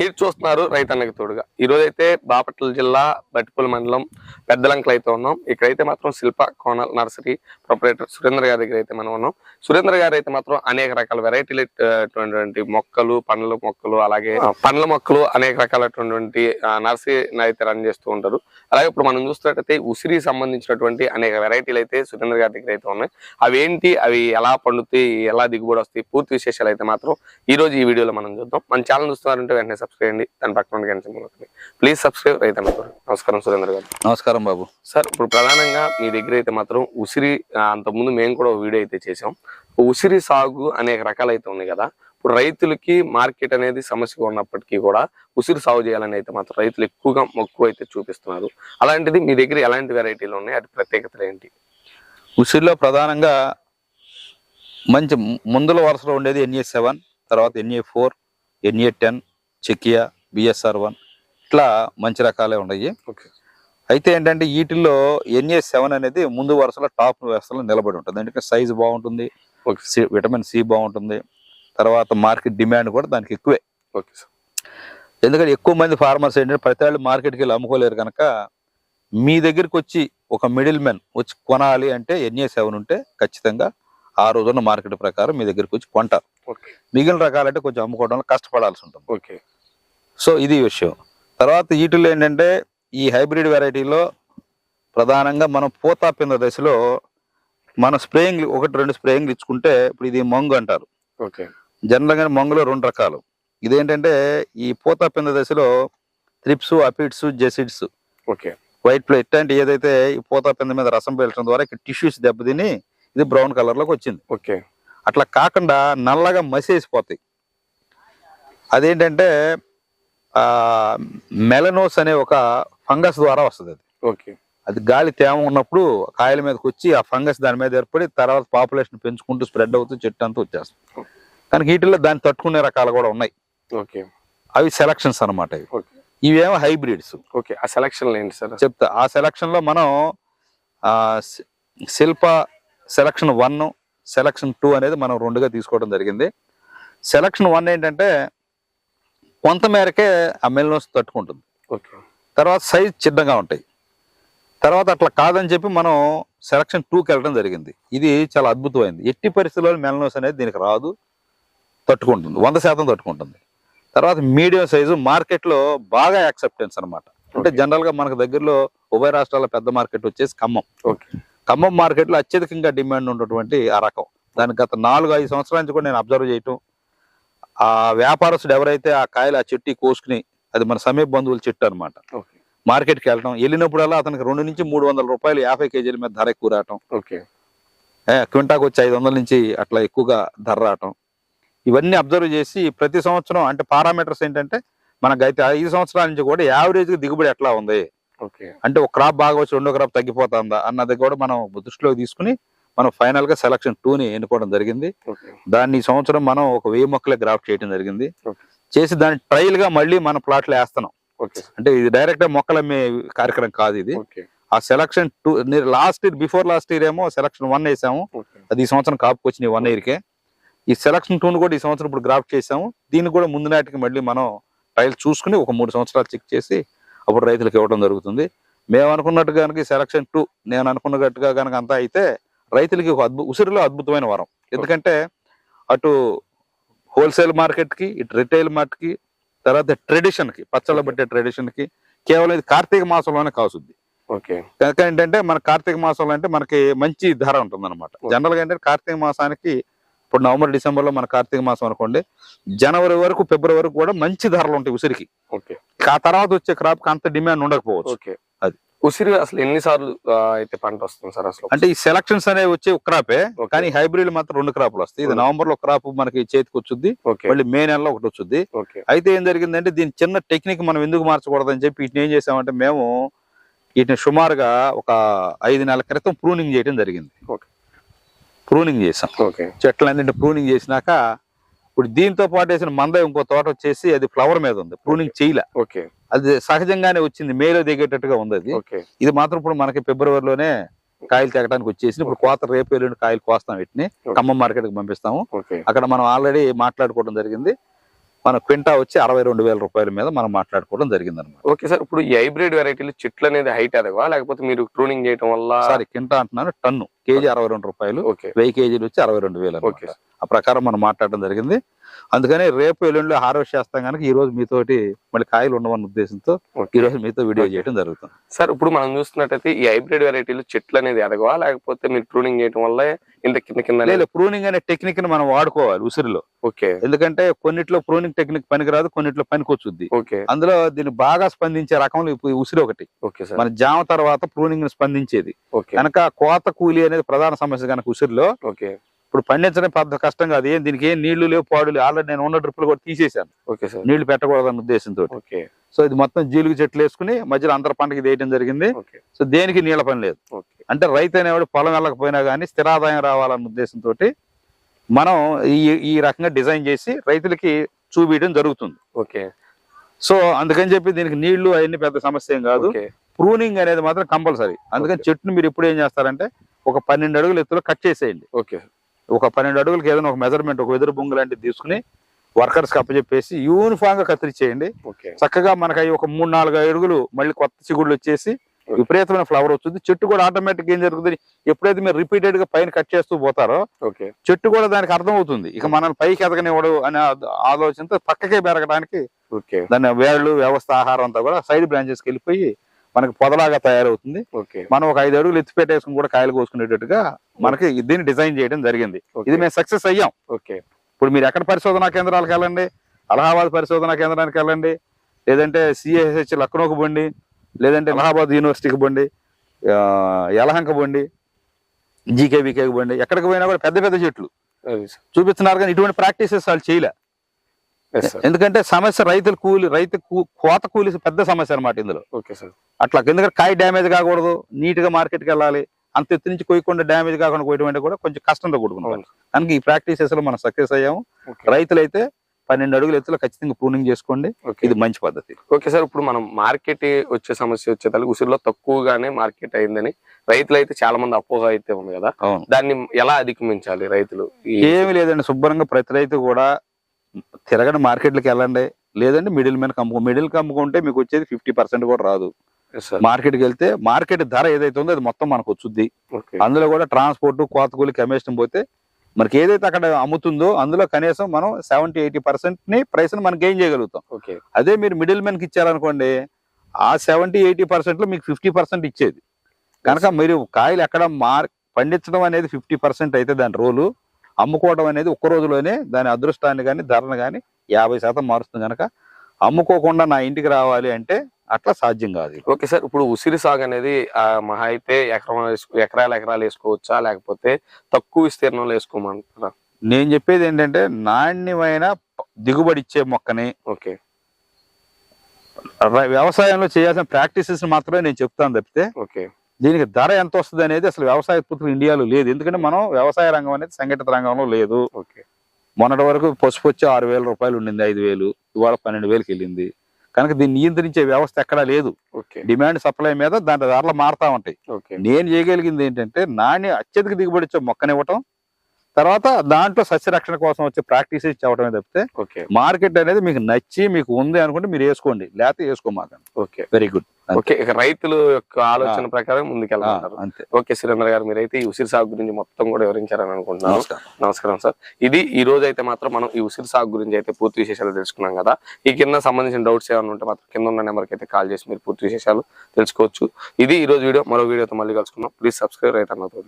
మీరు చూస్తున్నారు రైతన్నకి తోడుగా. ఈ రోజు అయితే బాపట్ల జిల్లా బట్టిపల్లి మండలం పెద్దలంకలు అయితే ఉన్నాం. ఇక్కడైతే మాత్రం శిల్ప కోనల్ నర్సరీ ప్రొపరేటర్ సురేంద్ర గారి దగ్గర అయితే మనం ఉన్నాం. సురేంద్ర గారు అయితే మాత్రం అనేక రకాల వెరైటీలు మొక్కలు పండ్ల మొక్కలు అలాగే పండ్ల మొక్కలు అనేక రకాలైనటువంటి నర్సరీ అయితే రన్ చేస్తూ ఉంటారు. అలాగే ఇప్పుడు మనం చూస్తున్నట్టయితే ఉసిరి సంబంధించినటువంటి అనేక వెరైటీలు అయితే సురేంద్ర గారి దగ్గర అయితే ఉన్నాయి. అవి ఏంటి అవి ఎలా పండుతాయి ఎలా దిగుబడి వస్తాయి పూర్తి విశేషాలు అయితే మాత్రం ఈ రోజు ఈ వీడియోలో మనం చూద్దాం. మన ఛానల్ చూస్తున్నారంటే వెంటనే సబ్స్క్రైబ్ చేయండి. దాని పక్కన గంట ప్లీజ్ సబ్స్క్రైబ్. రైతన్న నమస్కారం సురేంద్ర గారు. నమస్కారం బాబు. సార్ ఇప్పుడు ప్రధానంగా మీ దగ్గర అయితే మాత్రం ఉసిరి అంతకుముందు మేము కూడా ఒక వీడియో అయితే చేసాం ఉసిరి సాగు అనేక రకాలు అయితే ఉన్నాయి కదా. ఇప్పుడు రైతులకి మార్కెట్ అనేది సమస్యగా ఉన్నప్పటికీ కూడా ఉసిరి సాగు చేయాలని అయితే మాత్రం రైతులు ఎక్కువగా మక్కువ అయితే చూపిస్తున్నారు. అలాంటిది మీ దగ్గర ఎలాంటి వెరైటీలు ఉన్నాయి? అటు ప్రత్యేకతలు ఏంటి? ఉసిరిలో ప్రధానంగా మంచి ముందుల వరుసలో ఉండేది ఎన్ఏ సెవెన్ తర్వాత ఎన్ఏ ఫోర్ ఎన్ఏ టెన్ చెకియా బిఎస్ఆర్ వన్ ఇట్లా మంచి రకాలే ఉన్నాయి ఓకే. అయితే ఏంటంటే వీటిల్లో ఎన్ఏ సెవెన్ అనేది ముందు వరుసలో టాప్ వరుసలో నిలబడి ఉంటుంది. ఎందుకంటే సైజు బాగుంటుంది విటమిన్ సి బాగుంటుంది. తర్వాత మార్కెట్ డిమాండ్ కూడా దానికి ఎక్కువే. Okay sir. ఎందుకంటే ఎక్కువ మంది ఫార్మర్స్ ఏంటంటే ప్రతి వాళ్ళు మార్కెట్కి వెళ్ళి అమ్ముకోలేరు కనుక మీ దగ్గరికి వచ్చి ఒక మిడిల్ మెన్ వచ్చి కొనాలి అంటే ఎన్ఏ సెవెన్ ఉంటే ఖచ్చితంగా ఆ రోజున్న మార్కెట్ ప్రకారం మీ దగ్గరికి వచ్చి కొంటారు. ఓకే. మిగిలిన రకాలంటే కొంచెం అమ్ముకోవడంలో కష్టపడాల్సి ఉంటుంది. ఓకే. సో ఇది విషయం. తర్వాత వీటిలో ఏంటంటే ఈ హైబ్రిడ్ వెరైటీలో ప్రధానంగా మనం పూత పింద దశలో మన స్ప్రేయింగ్ ఒకటి రెండు స్ప్రేయింగ్లు ఇచ్చుకుంటే ఇప్పుడు ఇది మంగు అంటారు. ఓకే. జనరల్గా మంగులో రెండు రకాలు. ఇదేంటంటే ఈ పూత పింద దశలో thrips aphids jassids. Okay. White plate ఇట్లాంటి ఏదైతే ఈ పూత పింద మీద రసం పీల్చడం ద్వారా ఇక్కడ టిష్యూస్ దెబ్బతిని ఇది బ్రౌన్ కలర్లోకి వచ్చింది. ఓకే. అట్లా కాకుండా నల్లగా మసేసిపోతాయి అదేంటంటే మెలనోస్ అనే ఒక ఫంగస్ ద్వారా వస్తుంది అది. ఓకే. అది గాలి తేమ ఉన్నప్పుడు కాయల మీదకి వచ్చి ఆ ఫంగస్ దాని మీద ఏర్పడి తర్వాత పాపులేషన్ పెంచుకుంటూ స్ప్రెడ్ అవుతూ చెట్టు అంతా వచ్చేస్తుంది. కానీ వీటిల్లో దాన్ని తట్టుకునే రకాలు కూడా ఉన్నాయి. ఓకే. అవి సెలక్షన్స్ అన్నమాట ఇవి. ఇవేమో హైబ్రిడ్స్. ఓకే. ఆ సెలక్షన్ ఏంటి సార్? చెప్తా. ఆ సెలక్షన్లో మనం Shilpa selection one selection two అనేది మనం రెండుగా తీసుకోవడం జరిగింది. సెలక్షన్ వన్ ఏంటంటే కొంత మేరకే ఆ మెల్నోస్ తట్టుకుంటుంది. ఓకే. తర్వాత సైజ్ చిన్నగా ఉంటాయి. తర్వాత అట్లా కాదని చెప్పి మనం సెలక్షన్ టూకి వెళ్ళడం జరిగింది. ఇది చాలా అద్భుతమైంది. ఎట్టి పరిస్థితుల్లో మెలనోస్ అనేది దీనికి రాదు తట్టుకుంటుంది. వంద శాతం తట్టుకుంటుంది. తర్వాత మీడియం సైజు మార్కెట్లో బాగా యాక్సెప్టెన్స్ అన్నమాట. అంటే Okay. జనరల్గా మనకు దగ్గరలో ఉభయ రాష్ట్రాల పెద్ద మార్కెట్ వచ్చేసి ఖమ్మం. ఓకే. ఖమ్మం మార్కెట్లో అత్యధికంగా డిమాండ్ ఉన్నటువంటి ఆ రకం. దానికి గత నాలుగు ఐదు సంవత్సరాల నుంచి కూడా నేను అబ్జర్వ్ చేయటం ఆ వ్యాపారస్తుడు ఎవరైతే ఆ కాయలు ఆ చెట్టు కోసుకుని అది మన సమీప బంధువుల చెట్టు అనమాట మార్కెట్కి వెళ్ళటం. వెళ్ళినప్పుడల్లా అతనికి రెండు నుంచి మూడు వందల రూపాయలు యాభై కేజీల మీద ధర ఎక్కువ రావటం. క్వింటాకు వచ్చి ఐదు వందల నుంచి అట్లా ఎక్కువగా ధర రావటం. ఇవన్నీ అబ్జర్వ్ చేసి ప్రతి సంవత్సరం అంటే పారామీటర్స్ ఏంటంటే మనకు అయితే ఐదు సంవత్సరాల నుంచి కూడా యావరేజ్ దిగుబడి ఎట్లా ఉంది? ఓకే. అంటే ఒక క్రాప్ బాగా వచ్చి రెండో క్రాప్ తగ్గిపోతుందా? అన్నది కూడా మనం దృష్టిలోకి తీసుకుని మనం ఫైనల్గా సెలక్షన్ని ఎన్నుకోవడం జరిగింది. దాన్ని ఈ సంవత్సరం మనం ఒక వెయ్యి మొక్కలే గ్రాఫ్ట్ చేయడం జరిగింది. చేసి దాన్ని ట్రయల్గా మళ్ళీ మన ప్లాట్లు వేస్తున్నాం. అంటే ఇది డైరెక్ట్గా మొక్కలు అమ్మే కార్యక్రమం కాదు ఇది. ఆ selection two last year before last year ఏమో సెలక్షన్ వన్ వేసాము. అది ఈ సంవత్సరం కాపుకి వచ్చినాయి వన్ ఇయర్కే. ఈ సెలక్షన్ టూను కూడా ఈ సంవత్సరం ఇప్పుడు గ్రాఫ్ట్ చేసాము. దీన్ని కూడా ముందు నాటికి మళ్ళీ మనం ట్రయల్ చూసుకుని ఒక మూడు సంవత్సరాలు చెక్ చేసి అప్పుడు రైతులకు ఇవ్వడం జరుగుతుంది. మేము అనుకున్నట్టు కనుక సెలక్షన్ టూ నేను అనుకున్నట్టుగా కనుక అంతా అయితే రైతులకి ఒక అద్భుత ఉసిరిలో అద్భుతమైన వరం. ఎందుకంటే అటు హోల్సేల్ మార్కెట్కి ఇటు రిటైల్ మార్కెట్కి తర్వాత ట్రెడిషన్కి పచ్చళ్ళ పట్టే ట్రెడిషన్కి కేవలం ఇది కార్తీక మాసంలోనే కాసుద్ది. ఓకే. కనుక ఏంటంటే మన కార్తీక మాసంలో అంటే మనకి మంచి ధర ఉంటుంది అనమాట జనరల్గా ఏంటంటే కార్తీక మాసానికి ఇప్పుడు నవంబర్ డిసెంబర్లో మన కార్తీక మాసం అనుకోండి జనవరి వరకు ఫిబ్రవరి వరకు కూడా మంచి ధరలు ఉంటాయి ఉసిరికి. ఆ తర్వాత వచ్చే క్రాప్కి అంత డిమాండ్ ఉండకపోవచ్చు. అది. ఉసిరి అసలు ఎన్నిసార్లు అయితే పంట వస్తుంది సార్ అసలు? అంటే ఈ సెలక్షన్స్ అనేవి వచ్చే ఒక క్రాపే. కానీ హైబ్రిడ్ మాత్రం రెండు క్రాపులు వస్తాయి. ఇది. నవంబర్లో క్రాప్ మనకి చేతికి వచ్చుద్ది ఓకే. మళ్ళీ మే నెలలో ఒకటి వచ్చుద్ది ఓకే. అయితే ఏం జరిగిందంటే దీని చిన్న టెక్నిక్ మనం ఎందుకు మార్చకూడదని చెప్పి వీటిని ఏం చేసామంటే మేము వీటిని సుమారుగా ఒక ఐదు నెలల క్రితం ప్రూనింగ్ చేయడం జరిగింది. ప్రూనింగ్ చేసాం. ఓకే. చెట్లన్నింటి ప్రూనింగ్ చేసినాక ఇప్పుడు దీంతో పాటు వేసిన మంద ఇంకో తోట వచ్చేసి అది ఫ్లవర్ మీద ఉంది ప్రూనింగ్ చేయలే. ఓకే. అది సహజంగానే వచ్చింది మేలో దిగేటట్టుగా ఉంది అది. ఇది మాత్రం ఇప్పుడు మనకి ఫిబ్రవరిలోనే కాయలు తెగడానికి వచ్చేసి ఇప్పుడు కోత రేపు ఎల్లుండి కాయలు కోస్తాం వీటిని. ఖమ్మం మార్కెట్కి పంపిస్తాము అక్కడ మనం ఆల్రెడీ మాట్లాడుకోవడం జరిగింది. మన క్వింటా వచ్చి అరవై రెండు వేల రూపాయల మీద మనం మాట్లాడుకోవడం జరిగింది అనమాట ఓకే సార్ ఇప్పుడు ఈ హైబ్రిడ్ వెరైటీలు చెట్లు అనేది హైట్ ఎదగవా లేకపోతే మీరు ట్రూనింగ్ చేయడం వల్ల? సారీ క్వింటా అంటున్నాను టన్ను. కేజీ అరవై రెండు రూపాయలు. ఓకే. వెయ్యి కేజీలు వచ్చి అరవై రెండు వేలు. ఆ ప్రకారం మనం మాట్లాడడం జరిగింది. అందుకని రేపు ఎల్లుండిలో హార్వెస్ట్ చేస్తాం కనుక ఈ రోజు మీతోటి మళ్ళీ కాయలు ఉండవన్న ఉద్దేశంతో ఈ రోజు మీతో వీడియో చేయడం జరుగుతుంది. సార్ ఇప్పుడు మనం చూస్తున్నట్టయితే ఈ హైబ్రిడ్ వెరైటీలు చెట్లు అనేది ఎదగవా? లేకపోతే మీరు ట్రూనింగ్ చేయడం వల్ల ఇంత కింద కింద లేదు ప్రూనింగ్ అనే టెక్నిక్ని మనం వాడుకోవాలి ఉసిరిలో. ఓకే. ఎందుకంటే కొన్నిట్లో ప్రూనింగ్ టెక్నిక్ పనికిరాదు కొన్నిట్లో పనికొచ్చుద్ది. ఓకే. అందులో దీన్ని బాగా స్పందించే రకంలో ఉసిరి ఒకటి. Okay sir. మన జామ తర్వాత ప్రూనింగ్ని స్పందించేది. ఓకే. కనుక కోత కూలి అనేది ప్రధాన సమస్య కనుక ఉసిరిలో ఓకే. ఇప్పుడు పండించడం పెద్ద కష్టం కాదు. ఏం దీనికి ఏం నీళ్ళు లేవు పాడు లేవు. ఆల్రెడీ నేను ఉన్న డ్రిప్పులు కూడా తీసేశాను. Okay sir. నీళ్ళు పెట్టకూడదన్న ఉద్దేశంతో ఓకే. సో ఇది మొత్తం జీలుగు చెట్లు వేసుకుని మధ్యలో అంతర పంటకి వేయడం జరిగింది. సో దేనికి నీళ్ళ పని లేదు. ఓకే. అంటే రైతు అనేవాడు పొలం వెళ్ళకపోయినా కానీ స్థిరాదాయం రావాలన్న ఉద్దేశంతో మనం ఈ ఈ రకంగా డిజైన్ చేసి రైతులకి చూపించడం జరుగుతుంది. ఓకే. సో అందుకని చెప్పి దీనికి నీళ్ళు అవన్నీ పెద్ద సమస్య ఏం కాదు. ప్రూనింగ్ అనేది మాత్రం కంపల్సరీ. అందుకని. చెట్టును మీరు ఎప్పుడు ఏం చేస్తారంటే ఒక పన్నెండు అడుగుల ఎత్తులో కట్ చేసేయండి. ఓకే. ఒక పన్నెండు అడుగులకి ఏదైనా ఒక మెజర్మెంట్ ఒక వెదురు బొంగు లాంటిది తీసుకుని వర్కర్స్ అప్పచెప్పేసి యూనిఫామ్గా కత్తిరించేయండి ఓకే. చక్కగా మనకి అవి ఒక మూడు నాలుగు అడుగులు మళ్ళీ కొత్త చిగుళ్ళు వచ్చేసి విపరీతమైన ఫ్లవర్ వచ్చింది చెట్టు కూడా ఆటోమేటిక్ ఏం జరుగుతుంది? ఎప్పుడైతే మీరు రిపీటెడ్గా పైన కట్ చేస్తూ పోతారో ఓకే. చెట్టు కూడా దానికి అర్థం అవుతుంది. ఇక మనల్ని పైకి ఎదగనివ్వడు అనే ఆలోచనతో పక్కకే పెరగడానికి ఓకే. దాని వేళ్ళు వ్యవస్థ ఆహారం అంతా కూడా సైడ్ బ్రాంచెస్కి వెళ్ళిపోయి మనకి పొదలాగా తయారవుతుంది. ఓకే. మనం ఒక ఐదు అడుగులు ఎత్తి పెట్టేసుకుని కూడా కాయలు కోసుకునేటట్టుగా మనకి దీన్ని డిజైన్ చేయడం జరిగింది. ఇది మేము సక్సెస్ అయ్యాం. ఓకే. ఇప్పుడు మీరు ఎక్కడ పరిశోధనా కేంద్రాలకు వెళ్ళండి? అలహాబాద్ పరిశోధనా కేంద్రానికి వెళ్ళండి? లేదంటే సిఎస్హెచ్ లక్నోకి బండి లేదంటే అలహాబాద్ యూనివర్సిటీకి బండి ఆ, యలహంక బండి జీకేబీకేకి బండి ఎక్కడికి పోయినా కూడా పెద్ద పెద్ద చెట్లు. చూపిస్తున్నారు కానీ ఇటువంటి ప్రాక్టీసెస్ వాళ్ళు చేయలే. ఎందుకంటే సమస్య రైతుల కూలి రైతు కూ- కోత కూలి పెద్ద సమస్య అన్నమాట ఇందులో. ఓకే సార్ అట్లా ఎందుకంటే కాయ డ్యామేజ్ కాకూడదు నీట్గా మార్కెట్కి వెళ్ళాలి అంత ఎత్తు నుంచి కొయ్యకుండా డ్యామేజ్ కాకుండా కొయ్యడం అంటే కూడా కొంచెం కష్టంతో కూడుకున్నాం. కనుక ఈ ప్రాక్టీసెస్లో మనం సక్సెస్ అయ్యాము. రైతులైతే పన్నెండు అడుగుల ఎత్తులో ఖచ్చితంగా ప్రూనింగ్ చేసుకోండి. ఇది మంచి పద్ధతి. ఓకే సార్ ఇప్పుడు మనం మార్కెట్ వచ్చే సమస్య వచ్చేదానికి ఉసిరిలో తక్కువగానే మార్కెట్ అయిందని రైతులు అయితే చాలా మంది అపోహ అయితే ఉంది కదా. దాన్ని ఎలా అధిగమించాలి రైతులు? ఏమి లేదండి. శుభ్రంగా ప్రతి రైతు కూడా తిరగని మార్కెట్లకు వెళ్ళండి. లేదంటే మిడిల్ మ్యాన్ కమ్ముకో మిడిల్ కమ్ముకుంటే మీకు వచ్చేది ఫిఫ్టీ పర్సెంట్ కూడా రాదు. మార్కెట్కి వెళ్తే మార్కెట్ ధర ఏదైతే ఉందో అది మొత్తం మనకు వచ్చుద్ది. అందులో కూడా ట్రాన్స్పోర్ట్ కోత కూలి కమిషన్ పోతే మనకి ఏదైతే అక్కడ అమ్ముతుందో అందులో కనీసం మనం సెవెంటీ ఎయిటీ పర్సెంట్ని ప్రైస్ని మనం గెయిన్ చేయగలుగుతాం. ఓకే. అదే మీరు మిడిల్ మ్యాన్కి ఇచ్చారనుకోండి ఆ సెవెంటీ ఎయిటీ పర్సెంట్లో మీకు ఫిఫ్టీ పర్సెంట్ ఇచ్చేది. కనుక మీరు కాయలు ఎక్కడ మార్ పండించడం అనేది ఫిఫ్టీ పర్సెంట్ అయితే దాని రోలు. అమ్ముకోవడం అనేది ఒక్క రోజులోనే దాని అదృష్టాన్ని కానీ ధరను కానీ యాభై శాతం మారుస్తుంది కనుక అమ్ముకోకుండా నా ఇంటికి రావాలి అంటే అట్లా సాధ్యం కాదు ఓకే సార్ ఇప్పుడు ఉసిరి సాగు అనేది ఆ, మహా అయితే ఎకరం వేసుకో- ఎకరాలు ఎకరాలు వేసుకోవచ్చా? లేకపోతే తక్కువ విస్తీర్ణంలో వేసుకోమంటారా? నేను చెప్పేది ఏంటంటే నాణ్యమైన దిగుబడి ఇచ్చే మొక్కని ఓకే. వ్యవసాయంలో చేయాల్సిన ప్రాక్టీసెస్ మాత్రమే నేను చెప్తాను తప్పితే ఓకే. దీనికి ధర ఎంత వస్తుంది అనేది అసలు వ్యవసాయ ఉత్పత్తులు ఇండియాలో లేదు. ఎందుకంటే మనం వ్యవసాయ రంగం అనేది సంఘటిత రంగంలో లేదు. ఓకే. మొన్నటి వరకు పసుపు వచ్చి ఆరు వేల రూపాయలు ఉండింది ఐదు వేలు. ఇవాళ పన్నెండు వేలకు వెళ్ళింది. కనుక దీన్ని నియంత్రించే వ్యవస్థ ఎక్కడా లేదు. ఓకే. డిమాండ్ సప్లై మీద దాని ధరలు మారుతా ఉంటాయి. ఓకే. నేను చేయగలిగింది ఏంటంటే నాణ్య అత్యధిక దిగుబడి ఇచ్చే మొక్కనివ్వటం తర్వాత దాంట్లో సస్యరక్షణ కోసం వచ్చే ప్రాక్టీసెస్ చెప్పడమే తప్పితే ఓకే. మార్కెట్ అనేది మీకు నచ్చి మీకు ఉంది అనుకుంటే మీరు వేసుకోండి. లేకపోతే వేసుకోమాకండి. ఓకే. Very good okay. ఇక రైతుల యొక్క ఆలోచన ప్రకారం ముందుకెళ్తారు. అంతే. ఓకే సురేంద్ర గారు మీరైతే ఈ ఉసిరి సాగు గురించి మొత్తం కూడా వివరించారని అనుకుంటున్నాను. నమస్కారం. సార్. ఇది ఈ రోజు అయితే మాత్రం మనం ఈ ఉసిరి సాగు గురించి అయితే పూర్తి విశేషాలు తెలుసుకున్నాం కదా. ఈ కింద సంబంధించిన డౌట్స్ ఏమైనా ఉంటే మాత్రం కింద ఉన్న నెంబర్కి అయితే కాల్ చేసి మీరు పూర్తి విశేషాలు తెలుసుకోవచ్చు. ఇది ఈ రోజు వీడియో. మరో వీడియోతో మళ్ళీ కలుసుకుందాం. ప్లీజ్ సబ్స్క్రైబ్ రైట్ అన్నతో